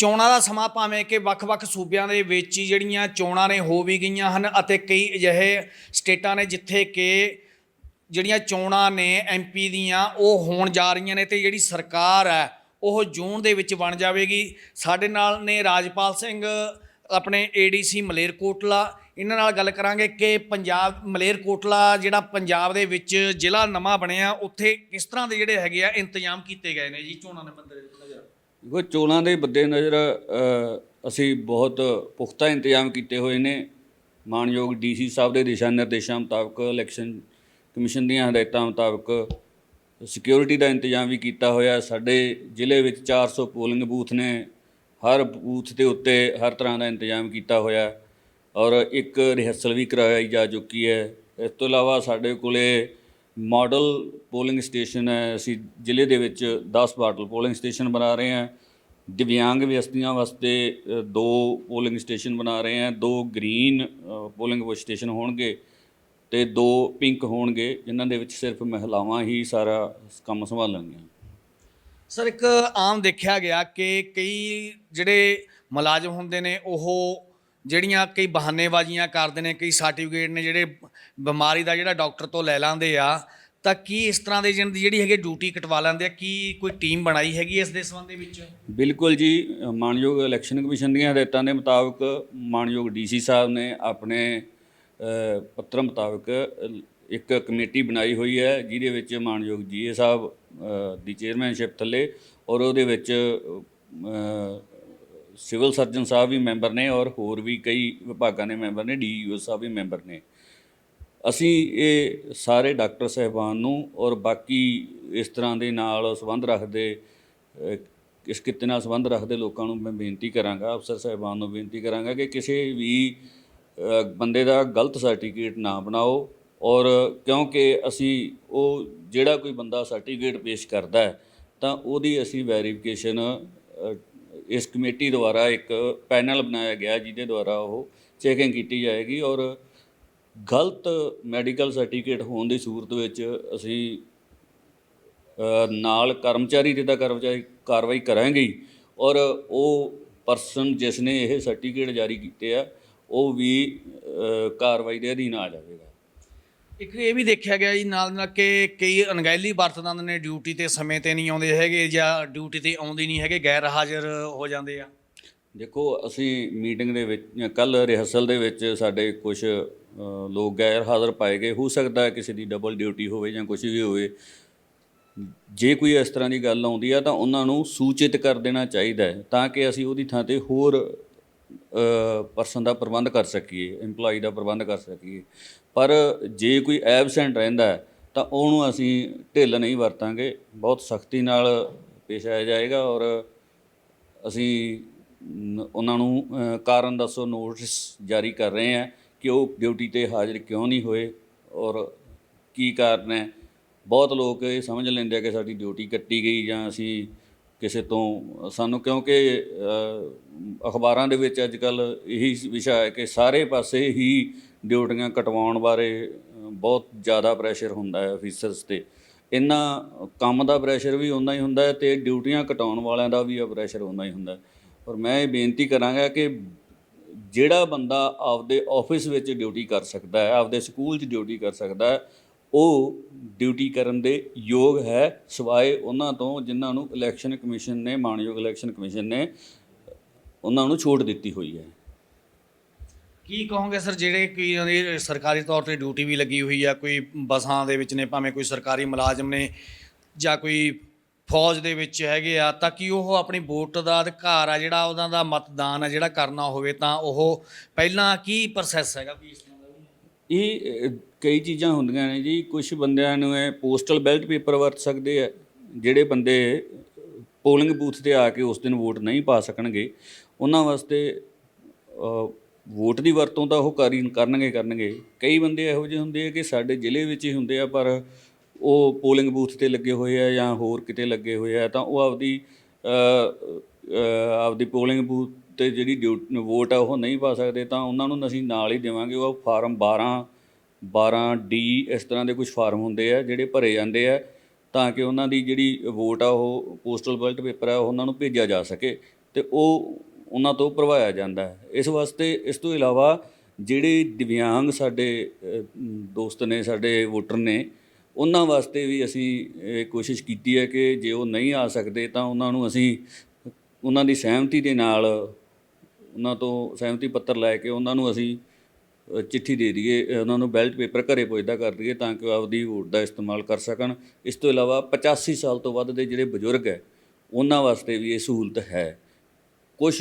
ਚੋਣਾਂ ਦਾ ਸਮਾਂ ਭਾਵੇਂ ਕਿ ਵੱਖ-ਵੱਖ ਸੂਬਿਆਂ ਦੇ ਵਿੱਚ ਹੀ ਜਿਹੜੀਆਂ ਚੋਣਾਂ ਨੇ ਹੋ ਵੀ ਗਈਆਂ ਹਨ ਅਤੇ ਕਈ ਅਜਿਹੇ ਸਟੇਟਾਂ ਨੇ ਜਿੱਥੇ ਕਿ ਜਿਹੜੀਆਂ ਚੋਣਾਂ ਨੇ ਐਮਪੀ ਦੀਆਂ ਉਹ ਹੋਣ ਜਾ ਰਹੀਆਂ ਨੇ ਤੇ ਜਿਹੜੀ ਸਰਕਾਰ ਹੈ ਉਹ ਜੂਨ ਦੇ ਵਿੱਚ ਬਣ ਜਾਵੇਗੀ। ਸਾਡੇ ਨਾਲ ਨੇ ਰਾਜਪਾਲ ਸਿੰਘ, ਆਪਣੇ ਏਡੀਸੀ ਮਲੇਰਕੋਟਲਾ ਇਹਨਾਂ ਨਾਲ ਗੱਲ ਕਰਾਂਗੇ ਕਿ ਪੰਜਾਬ ਮਲੇਰਕੋਟਲਾ ਜਿਹੜਾ ਪੰਜਾਬ ਦੇ ਵਿੱਚ ਜ਼ਿਲ੍ਹਾ ਨਵਾਂ ਬਣਿਆ, ਉੱਥੇ ਕਿਸ ਤਰ੍ਹਾਂ ਦੇ ਜਿਹੜੇ ਹੈਗੇ ਆ ਇੰਤਜ਼ਾਮ ਕੀਤੇ ਗਏ ਨੇ ਜੀ ਚੋਣਾਂ ਦੇ ਬੰਦੇ ਨਜ਼ਰ ਦੇਖੋ ਚੋਣਾਂ ਦੇ ਬੱਦੇ ਨਜ਼ਰ ਅਸੀਂ ਬਹੁਤ ਪੁਖਤਾ ਇੰਤਜ਼ਾਮ ਕੀਤੇ ਹੋਏ ਨੇ। ਮਾਨਯੋਗ ਡੀਸੀ ਸਾਹਿਬ ਦੇ ਦਿਸ਼ਾ ਨਿਰਦੇਸ਼ਾਂ ਮੁਤਾਬਕ, ਇਲੈਕਸ਼ਨ ਕਮਿਸ਼ਨ ਦੀਆਂ ਹਦਾਇਤਾਂ ਮੁਤਾਬਕ ਸਿਕਿਉਰਿਟੀ ਦਾ ਇੰਤਜ਼ਾਮ ਵੀ ਕੀਤਾ ਹੋਇਆ। ਸਾਡੇ ਜ਼ਿਲ੍ਹੇ ਵਿੱਚ 400 ਪੋਲਿੰਗ ਬੂਥ ਨੇ। ਹਰ ਬੂਥ ਦੇ ਉੱਤੇ ਹਰ ਤਰ੍ਹਾਂ ਦਾ ਇੰਤਜ਼ਾਮ ਕੀਤਾ ਹੋਇਆ। ਔਰ ਇੱਕ ਰਿਹਰਸਲ ਵੀ ਕਰਵਾਈ ਜਾ ਚੁੱਕੀ ਹੈ। ਇਸ ਤੋਂ ਇਲਾਵਾ ਸਾਡੇ ਕੋਲੇ ਮਾਡਲ ਪੋਲਿੰਗ ਸਟੇਸ਼ਨ ਹੈ। ਅਸੀਂ ਜ਼ਿਲ੍ਹੇ ਦੇ ਵਿੱਚ 10 ਮਾਡਲ ਪੋਲਿੰਗ ਸਟੇਸ਼ਨ ਬਣਾ ਰਹੇ ਹਾਂ। ਦਿਵਿਆਂਗ ਵਿਅਸਤੀਆਂ ਵਾਸਤੇ ਦੋ ਪੋਲਿੰਗ ਸਟੇਸ਼ਨ ਬਣਾ ਰਹੇ ਹਾਂ ਦੋ ਗ੍ਰੀਨ ਪੋਲਿੰਗ ਸਟੇਸ਼ਨ ਹੋਣਗੇ ਤੇ ਦੋ ਪਿੰਕ ਹੋਣਗੇ, ਜਿਨ੍ਹਾਂ ਦੇ ਵਿੱਚ ਸਿਰਫ ਮਹਿਲਾਵਾਂ ਹੀ ਸਾਰਾ ਕੰਮ ਸੰਭਾਲਣਗੀਆਂ। ਸਰ, ਇੱਕ ਆਮ ਦੇਖਿਆ ਗਿਆ ਕਿ ਕਈ ਜਿਹੜੇ ਮੁਲਾਜ਼ਮ ਹੁੰਦੇ ਨੇ, ਉਹ ਜਿਹੜੀਆਂ ਕਈ ਬਹਾਨੇਬਾਜ਼ੀਆਂ ਕਰਦੇ ਨੇ, ਕਈ ਸਰਟੀਫਿਕੇਟ ਨੇ, ਜਿਹੜੇ ਬਿਮਾਰੀ ਦਾ ਜਿਹੜਾ ਡਾਕਟਰ ਤੋਂ ਲੈ ਲਾਂਦੇ ਆ ਤਾਂ ਕੀ ਇਸ ਤਰ੍ਹਾਂ ਦੇ ਜਿਹਨਾਂ ਦੀ ਜਿਹੜੀ ਹੈਗੀ ਡਿਊਟੀ ਕਟਵਾ ਲੈਂਦੇ ਆ? ਕੀ ਕੋਈ ਟੀਮ ਬਣਾਈ ਹੈਗੀ ਇਸ ਦੇ ਸੰਬੰਧ ਦੇ ਵਿੱਚ? ਬਿਲਕੁਲ ਜੀ ਅ, ਮਾਨਯੋਗ ਇਲੈਕਸ਼ਨ ਕਮਿਸ਼ਨ ਦੀਆਂ ਹਦਾਇਤਾਂ ਦੇ ਮੁਤਾਬਕ ਮਾਨਯੋਗ ਡੀਸੀ ਸਾਹਿਬ ਨੇ ਆਪਣੇ ਪੱਤਰ ਮੁਤਾਬਕ ਇੱਕ ਕਮੇਟੀ ਬਣਾਈ ਹੋਈ ਹੈ ਜਿਹਦੇ ਵਿੱਚ ਮਾਨਯੋਗ ਜੀਏ ਸਾਹਿਬ ਦੀ ਚੇਅਰਮੈਨਸ਼ਿਪ ਥੱਲੇ ਔਰ ਉਹਦੇ ਵਿੱਚ ਸਿਵਲ ਸਰਜਨ ਸਾਹਿਬ ਵੀ ਮੈਂਬਰ ਨੇ ਔਰ ਹੋਰ ਵੀ ਕਈ ਵਿਭਾਗਾਂ ਦੇ ਮੈਂਬਰ ਨੇ ਡੀਈਓ ਸਾਹਿਬ ਵੀ ਮੈਂਬਰ ਨੇ। ਅਸੀਂ ਇਹ ਸਾਰੇ ਡਾਕਟਰ ਸਹਿਬਾਨ ਨੂੰ ਔਰ ਬਾਕੀ ਇਸ ਤਰ੍ਹਾਂ ਦੇ ਨਾਲ ਸੰਬੰਧ ਰੱਖਦੇ ਇਸ ਕਿੱਤੇ ਨਾਲ ਸੰਬੰਧ ਰੱਖਦੇ ਲੋਕਾਂ ਨੂੰ ਮੈਂ ਬੇਨਤੀ ਕਰਾਂਗਾ, ਅਫਸਰ ਸਹਿਬਾਨ ਨੂੰ ਬੇਨਤੀ ਕਰਾਂਗਾ ਕਿ ਕਿਸੇ ਵੀ ਬੰਦੇ ਦਾ ਗਲਤ ਸਰਟੀਫਿਕੇਟ ਨਾ ਬਣਾਓ ਔਰ ਕਿਉਂਕਿ ਅਸੀਂ ਉਹ ਜਿਹੜਾ ਕੋਈ ਬੰਦਾ ਸਰਟੀਫਿਕੇਟ ਪੇਸ਼ ਕਰਦਾ ਹੈ, ਤਾਂ ਉਹਦੀ ਅਸੀਂ ਵੈਰੀਫਿਕੇਸ਼ਨ ਇਸ ਕਮੇਟੀ ਦੁਆਰਾ ਇੱਕ ਪੈਨਲ ਬਣਾਇਆ ਗਿਆ ਜਿਹਦੇ ਦੁਆਰਾ ਉਹ ਚੈਕਿੰਗ ਕੀਤੀ ਜਾਏਗੀ ਔਰ ਗਲਤ ਮੈਡੀਕਲ ਸਰਟੀਫਿਕੇਟ ਹੋਣ ਦੀ ਸੂਰਤ ਵਿੱਚ ਅਸੀਂ ਨਾਲ ਕਰਮਚਾਰੀ 'ਤੇ ਤਾਂ ਕਰਮਚਾਰੀ ਕਾਰਵਾਈ ਕਰਾਂਗੇ ਔਰ ਉਹ ਪਰਸਨ ਜਿਸ ਨੇ ਇਹ ਸਰਟੀਫਿਕੇਟ ਜਾਰੀ ਕੀਤੇ ਆ, ਉਹ ਵੀ ਕਾਰਵਾਈ ਦੇ ਅਧੀਨ ਆ ਜਾਵੇਗਾ। ਇੱਕ ਇਹ ਵੀ ਦੇਖਿਆ ਗਿਆ ਜੀ ਨਾਲ ਨਾਲ ਕਿ ਕਈ ਅਣਗਹਿਲੀ ਵਰਤਦਾਂ ਨੇ ਡਿਊਟੀ ਤੇ ਸਮੇਂ ਤੇ ਨਹੀਂ ਆਉਂਦੇ ਹੈਗੇ ਜਾਂ ਡਿਊਟੀ ਤੇ ਆਉਂਦੇ ਨਹੀਂ ਹੈਗੇ, ਗੈਰ ਹਾਜ਼ਰ ਹੋ ਜਾਂਦੇ ਆ। ਦੇਖੋ, ਅਸੀਂ ਮੀਟਿੰਗ ਦੇ ਵਿੱਚ ਕੱਲ ਰਿਹਰਸਲ ਦੇ ਵਿੱਚ ਸਾਡੇ ਕੁਝ ਲੋਕ ਗੈਰ ਹਾਜ਼ਰ ਪਾਏ ਗਏ। ਹੋ ਸਕਦਾ ਹੈ ਕਿਸੇ ਦੀ ਡਬਲ ਡਿਊਟੀ ਹੋਵੇ ਜਾਂ ਕੁਝ ਵੀ ਹੋਵੇ। ਜੇ ਕੋਈ ਇਸ ਤਰ੍ਹਾਂ ਦੀ ਗੱਲ ਆਉਂਦੀ ਆ, ਤਾਂ ਉਹਨਾਂ ਨੂੰ ਸੂਚਿਤ ਕਰ ਦੇਣਾ ਚਾਹੀਦਾ ਹੈ, ਤਾਂ ਕਿ ਅਸੀਂ ਉਹਦੀ ਥਾਂ ਤੇ ਹੋਰ ਪਰਸਨ ਦਾ ਪ੍ਰਬੰਧ ਕਰ ਸਕੀਏ EMPLOYE ਦਾ ਪ੍ਰਬੰਧ ਕਰ ਸਕੀਏ। ਪਰ ਜੇ ਕੋਈ ਐਬਸੈਂਟ ਰਹਿੰਦਾ ਤਾਂ ਉਹਨੂੰ ਅਸੀਂ ਢਿੱਲ ਨਹੀਂ ਵਰਤਾਂਗੇ। ਬਹੁਤ ਸਖਤੀ ਨਾਲ ਪੇਸ਼ ਆਇਆ ਜਾਏਗਾ ਔਰ ਅਸੀਂ ਉਹਨਾਂ ਨੂੰ ਕਾਰਨ ਦੱਸੋ, ਨੋਟਿਸ ਜਾਰੀ ਕਰ ਰਹੇ ਹਾਂ ਕਿ ਉਹ ਡਿਊਟੀ ਤੇ ਹਾਜ਼ਰ ਕਿਉਂ ਨਹੀਂ ਹੋਏ ਔਰ ਕੀ ਕਾਰਨ ਹੈ। ਬਹੁਤ ਲੋਕ ਇਹ ਸਮਝ ਲੈਂਦੇ ਆ ਕਿ ਸਾਡੀ ਡਿਊਟੀ ਕੱਟੀ ਗਈ ਜਾਂ ਅਸੀਂ ਕਿਸੇ ਤੋਂ, ਸਾਨੂੰ ਕਿਉਂਕਿ ਅਖਬਾਰਾਂ ਦੇ ਵਿੱਚ ਅੱਜ ਕੱਲ ਇਹੀ ਵਿਸ਼ਾ ਹੈ ਕਿ ਸਾਰੇ ਪਾਸੇ ਹੀ ਡਿਊਟੀਆਂ ਕਟਵਾਉਣ ਬਾਰੇ ਬਹੁਤ ਜ਼ਿਆਦਾ ਪ੍ਰੈਸ਼ਰ ਹੁੰਦਾ ਹੈ ਅਫੀਸਰਸ ਤੇ। ਇੰਨਾ ਕੰਮ ਦਾ ਪ੍ਰੈਸ਼ਰ ਵੀ ਉਨਾ ਹੀ ਹੁੰਦਾ ਹੈ ਤੇ ਡਿਊਟੀਆਂ ਕਟਾਉਣ ਵਾਲਿਆਂ ਦਾ ਵੀ ਪ੍ਰੈਸ਼ਰ ਉਨਾ ਹੀ ਹੁੰਦਾ ਹੈ। ਔਰ ਮੈਂ ਇਹ ਬੇਨਤੀ ਕਰਾਂਗਾ ਕਿ ਜਿਹੜਾ ਬੰਦਾ ਆਪਦੇ ਆਫਿਸ ਵਿੱਚ ਡਿਊਟੀ ਕਰ ਸਕਦਾ ਹੈ, ਆਪਦੇ ਸਕੂਲ 'ਚ ਡਿਊਟੀ ਕਰ ਸਕਦਾ ਹੈ, ਉਹ ਡਿਊਟੀ ਕਰਨ ਦੇ ਯੋਗ ਹੈ, ਸਿਵਾਏ ਉਹਨਾਂ ਤੋਂ ਜਿਨ੍ਹਾਂ ਨੂੰ ਇਲੈਕਸ਼ਨ ਕਮਿਸ਼ਨ ਨੇ, ਮਾਨਯੋਗ ਇਲੈਕਸ਼ਨ ਕਮਿਸ਼ਨ ਨੇ ਉਹਨਾਂ ਨੂੰ ਛੋਟ ਦਿੱਤੀ ਹੋਈ ਹੈ। ਕੀ ਕਹੋਗੇ ਸਰ, ਜਿਹੜੇ ਕੋਈ ਉਹਨਾਂ ਦੀ ਸਰਕਾਰੀ ਤੌਰ ਤੇ ਡਿਊਟੀ ਵੀ ਲੱਗੀ ਹੋਈ ਆ, ਕੋਈ ਬੱਸਾਂ ਦੇ ਵਿੱਚ ਨੇ, ਭਾਵੇਂ ਕੋਈ ਸਰਕਾਰੀ ਮੁਲਾਜ਼ਮ ਨੇ ਜਾਂ ਕੋਈ ਫੌਜ ਦੇ ਵਿੱਚ ਹੈਗੇ ਆ ਤਾਂ ਕਿ ਉਹ ਆਪਣੀ ਵੋਟ ਦਾ ਅਧਿਕਾਰ ਆ ਜਿਹੜਾ ਉਹਨਾਂ ਦਾ ਮਤਦਾਨ ਆ ਜਿਹੜਾ ਕਰਨਾ ਹੋਵੇ ਤਾਂ ਉਹ ਪਹਿਲਾਂ ਕੀ ਪ੍ਰੋਸੈਸ ਹੈਗਾ ਵੀ ਇਸ ਤਰ੍ਹਾਂ ਦਾ ਵੀ? ਇਹ ਅ, ਕਈ ਚੀਜ਼ਾਂ ਹੁੰਦੀਆਂ ਨੇ ਜੀ ਕੁਝ ਬੰਦਿਆਂ ਨੂੰ ਇਹ ਪੋਸਟਲ ਬੈਲਟ ਪੇਪਰ ਵਰਤ ਸਕਦੇ ਆ ਜਿਹੜੇ ਬੰਦੇ ਪੋਲਿੰਗ ਬੂਥ ਤੇ ਆ ਕੇ ਉਸ ਦਿਨ ਵੋਟ ਨਹੀਂ ਪਾ ਸਕਣਗੇ ਉਹਨਾਂ ਵਾਸਤੇ ਅ, ਵੋਟ ਦੀ ਵਰਤੋਂ ਤਾਂ ਉਹ ਕਰੀ ਕਰਨਗੇ ਕਰਨਗੇ ਕਈ ਬੰਦੇ ਇਹੋ ਜਿਹੇ ਹੁੰਦੇ ਆ ਕਿ ਸਾਡੇ ਜ਼ਿਲ੍ਹੇ ਵਿੱਚ ਹੀ ਹੁੰਦੇ ਆ ਪਰ ਉਹ ਪੋਲਿੰਗ ਬੂਥ ਤੇ ਲੱਗੇ ਹੋਏ ਆ ਜਾਂ ਹੋਰ ਕਿਤੇ ਲੱਗੇ ਹੋਏ ਆ, ਤਾਂ ਉਹ ਆਪਦੀ ਆਪਦੀ ਪੋਲਿੰਗ ਬੂਥ ਤੇ ਜਿਹੜੀ ਡਿਊ- ਵੋਟ ਆ ਉਹ ਨਹੀਂ ਪਾ ਸਕਦੇ, ਤਾਂ ਉਹਨਾਂ ਨੂੰ ਅਸੀਂ ਨਾਲ ਹੀ ਦੇਵਾਂਗੇ। ਉਹ ਫਾਰਮ 12 12 ਡੀ ਇਸ ਤਰ੍ਹਾਂ ਦੇ ਕੁਝ ਫਾਰਮ ਹੁੰਦੇ ਆ ਜਿਹੜੇ ਭਰੇ ਜਾਂਦੇ ਆ, ਤਾਂ ਕਿ ਉਹਨਾਂ ਦੀ ਜਿਹੜੀ ਵੋਟ ਆ ਉਹ ਪੋਸਟਲ ਬੈਲਟ ਪੇਪਰ ਆ ਉਹਨਾਂ ਨੂੰ ਭੇਜਿਆ ਜਾ ਸਕੇ ਤੇ ਉਹ ਉਹਨਾਂ ਤੋਂ ਭਰਵਾਇਆ ਜਾਂਦਾ ਹੈ। ਇਸ ਵਾਸਤੇ, ਇਸ ਤੋਂ ਇਲਾਵਾ ਜਿਹੜੇ ਦਿਵਿਆਂਗ ਸਾਡੇ ਦੋਸਤ ਨੇ, ਸਾਡੇ ਵੋਟਰ ਨੇ ਉਹਨਾਂ ਵਾਸਤੇ ਵੀ ਅਸੀਂ ਕੋਸ਼ਿਸ਼ ਕੀਤੀ ਹੈ ਕਿ ਜੇ ਉਹ ਨਹੀਂ ਆ ਸਕਦੇ ਤਾਂ ਉਹਨਾਂ ਨੂੰ ਅਸੀਂ ਉਹਨਾਂ ਦੀ ਸਹਿਮਤੀ ਦੇ ਨਾਲ ਉਹਨਾਂ ਤੋਂ ਸਹਿਮਤੀ ਪੱਤਰ ਲੈ ਕੇ ਉਹਨਾਂ ਨੂੰ ਅਸੀਂ ਚਿੱਠੀ ਦੇ ਦਈਏ, ਉਹਨਾਂ ਨੂੰ ਬੈਲਟ ਪੇਪਰ ਘਰੇ ਪੁੱਜਦਾ ਕਰ ਦਈਏ ਤਾਂ ਕਿ ਉਹ ਆਪਦੀ ਵੋਟ ਦਾ ਇਸਤੇਮਾਲ ਕਰ ਸਕਣ। ਇਸ ਤੋਂ ਇਲਾਵਾ 85 ਸਾਲ ਤੋਂ ਵੱਧ ਦੇ ਜਿਹੜੇ ਬਜ਼ੁਰਗ ਹੈ, ਉਹਨਾਂ ਵਾਸਤੇ ਵੀ ਇਹ ਸਹੂਲਤ ਹੈ। ਕੁਝ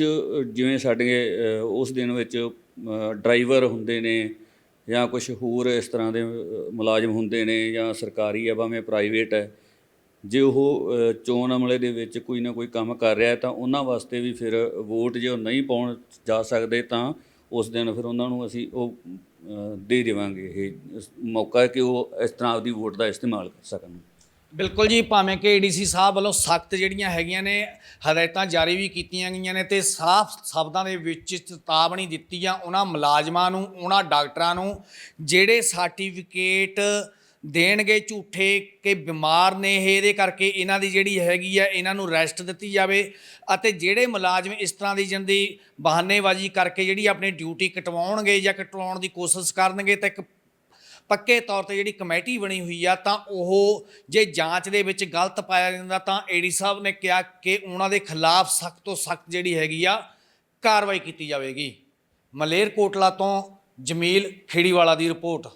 ਜਿਵੇਂ ਸਾਡੇ ਉਸ ਦਿਨ ਵਿੱਚ ਡਰਾਈਵਰ ਹੁੰਦੇ ਨੇ ਜਾਂ ਕੁਝ ਹੋਰ ਇਸ ਤਰ੍ਹਾਂ ਦੇ ਮੁਲਾਜ਼ਮ ਹੁੰਦੇ ਨੇ ਜਾਂ ਸਰਕਾਰੀ ਹੈ, ਭਾਵੇਂ ਪ੍ਰਾਈਵੇਟ ਹੈ, ਜੇ ਉਹ ਚੋਣ ਅਮਲੇ ਦੇ ਵਿੱਚ ਕੋਈ ਨਾ ਕੋਈ ਕੰਮ ਕਰ ਰਿਹਾ ਤਾਂ ਉਹਨਾਂ ਵਾਸਤੇ ਵੀ ਫਿਰ ਵੋਟ ਜੇ ਉਹ ਨਹੀਂ ਪਾਉਣ ਜਾ ਸਕਦੇ, ਤਾਂ ਉਸ ਦਿਨ ਫਿਰ ਉਹਨਾਂ ਨੂੰ ਅਸੀਂ ਉਹ ਦੇ ਦੇਵਾਂਗੇ ਇਹ ਇਸ- ਮੌਕਾ ਕਿ ਉਹ ਇਸ ਤਰ੍ਹਾਂ ਆਪਦੀ ਵੋਟ ਦਾ ਇਸਤੇਮਾਲ ਕਰ ਸਕਣ। ਬਿਲਕੁਲ ਜੀ, ਭਾਵੇਂ ਕਿ ਏਡੀਸੀ ਸਾਹਿਬ ਵੱਲੋਂ ਸਖਤ ਜਿਹੜੀਆਂ ਹੈਗੀਆਂ ਨੇ, ਹਦਾਇਤਾਂ ਜਾਰੀ ਵੀ ਕੀਤੀਆਂ ਗਈਆਂ ਨੇ ਤੇ ਸਾਫ਼ ਸ਼ਬਦਾਂ ਦੇ ਵਿੱਚ ਚੇਤਾਵਨੀ ਦਿੱਤੀ ਆ ਉਹਨਾਂ ਮੁਲਾਜ਼ਮਾਂ ਨੂੰ, ਉਹਨਾਂ ਡਾਕਟਰਾਂ ਨੂੰ, ਜਿਹੜੇ ਸਰਟੀਫਿਕੇਟ ਦੇਣਗੇ ਝੂਠੇ ਕਿ ਬਿਮਾਰ ਨੇ ਇਹਦੇ ਕਰਕੇ ਇਹਨਾਂ ਦੀ ਜਿਹੜੀ ਹੈਗੀ ਆ, ਇਹਨਾਂ ਨੂੰ ਰੈਸਟ ਦਿੱਤੀ ਜਾਵੇ ਅਤੇ ਜਿਹੜੇ ਮੁਲਾਜ਼ਮ ਇਸ ਤਰ੍ਹਾਂ ਦੀ ਜੰਦੀ ਬਹਾਨੇਬਾਜ਼ੀ ਕਰਕੇ ਜਿਹੜੀ ਆਪਣੀ ਡਿਊਟੀ ਕਟਵਾਉਣਗੇ ਜਾਂ ਕਟਵਾਉਣ ਦੀ ਕੋਸ਼ਿਸ਼ ਕਰਨਗੇ ਤਾਂ ਇੱਕ ਪੱਕੇ ਤੌਰ ਤੇ ਜਿਹੜੀ ਕਮੇਟੀ ਬਣੀ ਹੋਈ ਆ, ਤਾਂ ਉਹ ਜੇ ਜਾਂਚ ਦੇ ਵਿੱਚ ਗਲਤ ਪਾਇਆ ਜਾਂਦਾ, ਤਾਂ ਏਡੀ ਸਾਹਿਬ ਨੇ ਕਿਹਾ ਕਿ ਉਹਨਾਂ ਦੇ ਖਿਲਾਫ ਸਖਤ ਤੋਂ ਸਖਤ ਜਿਹੜੀ ਹੈਗੀ ਆ, ਕਾਰਵਾਈ ਕੀਤੀ ਜਾਵੇਗੀ। ਮਲੇਰਕੋਟਲਾ ਤੋਂ ਜਮੀਲ ਖੇੜੀਵਾਲਾ ਦੀ ਰਿਪੋਰਟ।